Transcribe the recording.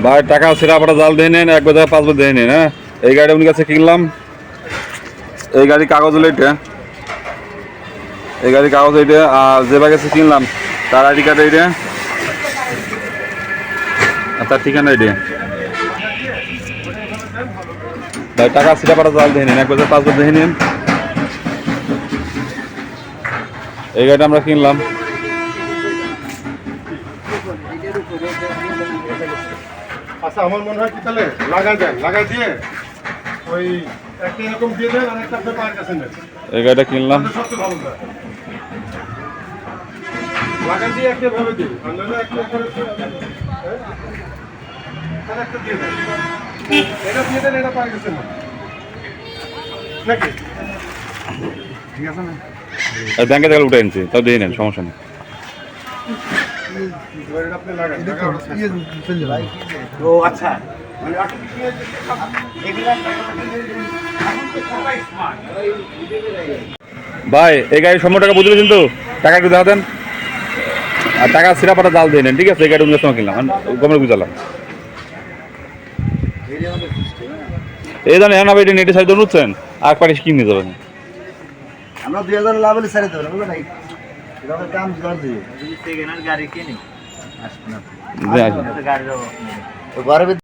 ভাই, টাকা সেরা জাল দিয়ে নেন, এক বছর পাঁচ বছর দিয়ে নেন হ্যাঁ? এই গাড়ি উনি কাছে কিনলাম। এই গাড়ি কাগজ হলো এটা এই গাড়ি কাগজ এইটা, আর যে ভাই কাছে কিনলাম, তার আইডি কার্ড এইটা। আর তার ঠিকানা এইটা। ভাই, টাকা সেটা জাল দিয়ে নেন, এক বছর পাঁচ বছর দিয়ে নেন। এই গাড়িটা আমরা কিনলাম। আচ্ছা আমার মনে হয় কি তাহলে? লাগা দেন লাগা দিয়ে ওই একটা এরকম দিয়ে দেন আর একটা আপনি পায়ের কাছে নেন। এই গাড়িটা কিনলাম। সবচেয়ে ভালো লাগা দিয়ে একটা ভাবে দিন আর নাহলে একটা করে হ্যাঁ? তাহলে একটা দিয়ে দেন। এটা দিয়ে দেন এটা পায়ের কাছে নেন। নাকি? ঠিক আছে না ব্যাংকে থেকে উঠে এনেছি তাও দিয়ে নেন সমস্যা নেই। আপনি লাগান লাগা ও আচ্ছা। মানে ভাই এই গাড়ি সম্ভব টাকা বুঝলে কিন্তু? টাকা একটু দেখা দেন আর টাকা সিরা পাটা জাল দিয়ে নেন ঠিক আছে? এই গাড়ি উনিশ সময় কিনলাম। গমের বুঝালাম এই জানেন হ্যাঁ না ভাই নেটে সাইড উঠছেন আর পাটি কিনে যাবেন। আমরা দুই হাজার লাভ হলে ছেড়ে দেবো বুঝলো কাম জোর দিয়ে। গাড়ি কিনি আসবে না। দিয়ে আসবেন। গাড়ির ঘরের